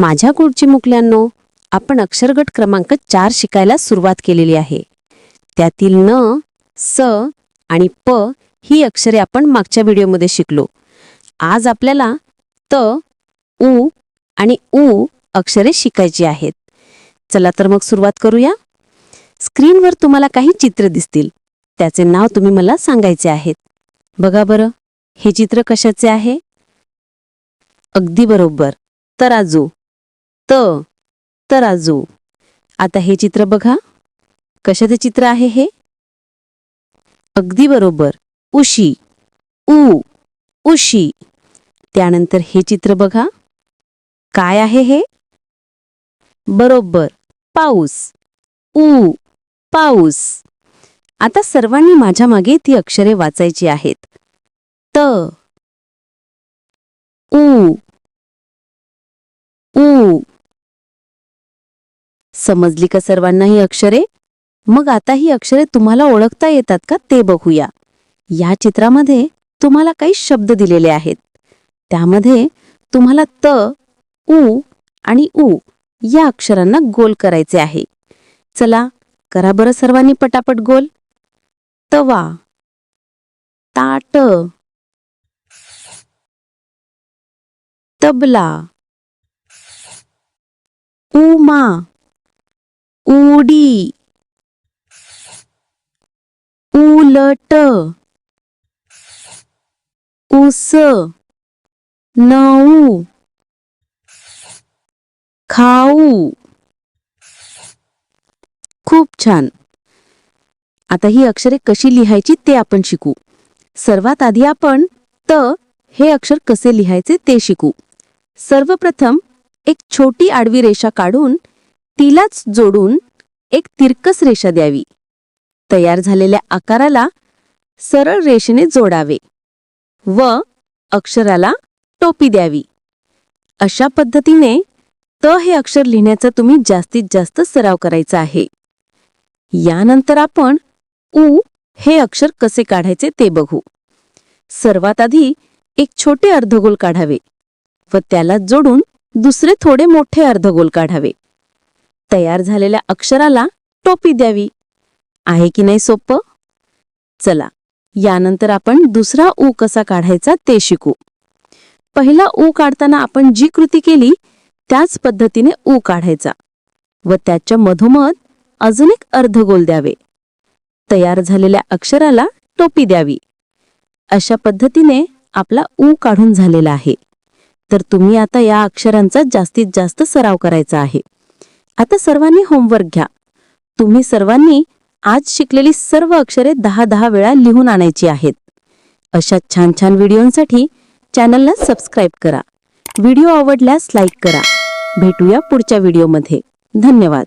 माझ्या कुडची मुकल्यांनो आपण अक्षरगट क्रमांक चार शिकायला सुरुवात केलेली आहे. त्यातील न स आणि प ही अक्षरे आपण मागच्या व्हिडिओमध्ये शिकलो. आज आपल्याला त उ आणि उ अक्षरे शिकायची आहेत. चला तर मग सुरुवात करूया. स्क्रीनवर तुम्हाला काही चित्र दिसतील. त्याचे नाव तुम्ही मला सांगायचे आहेत. बघा बरं हे चित्र कशाचे आहे? अगदी बरोबर. तराजू. त तराजू. आता हे चित्र बघा. कशाचे चित्र आहे हे? अगदी बरोबर. उशी. उ. उशी. त्यानंतर हे चित्र बघा. काय आहे हे? बरोबर. पाऊस. उ. पाऊस. आता सर्वांनी माझ्या मागे ती अक्षरे वाचायची आहेत. त. उ. उ. समजली का सर्वांना ही अक्षरे? मग आता ही अक्षरे तुम्हाला ओळखता येतात का ते बघूया. या चित्रामध्ये तुम्हाला काही शब्द दिलेले आहेत. त्यामध्ये तुम्हाला त उ आणि उ या अक्षरांना गोल करायचे आहे. चला करा बरं सर्वांनी पटापट गोल. तवा ताट तबला उमा उडी. उलट. उस. नऊ. खाऊ. खूप छान. आता ही अक्षरे कशी लिहायची ते आपण शिकू. सर्वात आधी आपण त हे अक्षर कसे लिहायचे ते शिकू. सर्वप्रथम एक छोटी आडवी रेषा काढून तिलाच जोडून एक तिरकस रेषा द्यावी. तयार झालेल्या आकाराला सरळ रेषेने जोडावे. व अक्षराला टोपी द्यावी. अशा पद्धतीने त हे अक्षर लिहिण्याचा तुम्ही जास्तीत जास्त सराव करायचा आहे. यानंतर आपण उ हे अक्षर कसे काढायचे ते बघू. सर्वात आधी एक छोटे अर्धगोल काढावे व त्याला जोडून दुसरे थोडे मोठे अर्धगोल काढावे. तयार झालेल्या अक्षराला टोपी द्यावी. आहे की नाही सोपं चला यानंतर आपण दुसरा ऊ कसा काढायचा ते शिकू. पहिला ऊ काढताना आपण जी कृती केली त्याच पद्धतीने ऊ काढायचा व त्याच्या मधोमध अजून एक अर्धगोल द्यावे. तयार झालेल्या अक्षराला टोपी द्यावी. अशा पद्धतीने आपला ऊ काढून झालेला आहे. तर तुम्ही आता या अक्षरांचा जास्तीत जास्त सराव करायचा आहे. आता सर्वांनी होमवर्क घ्या. तुम्ही सर्वांनी आज शिकलेली सर्व अक्षरे दहा दहा वेळा लिहून आणायची आहेत. अशा छान छान व्हिडिओंसाठी चॅनलला सबस्क्राईब करा. व्हिडिओ आवडल्यास लाईक करा. भेटूया पुढच्या व्हिडिओमध्ये धन्यवाद.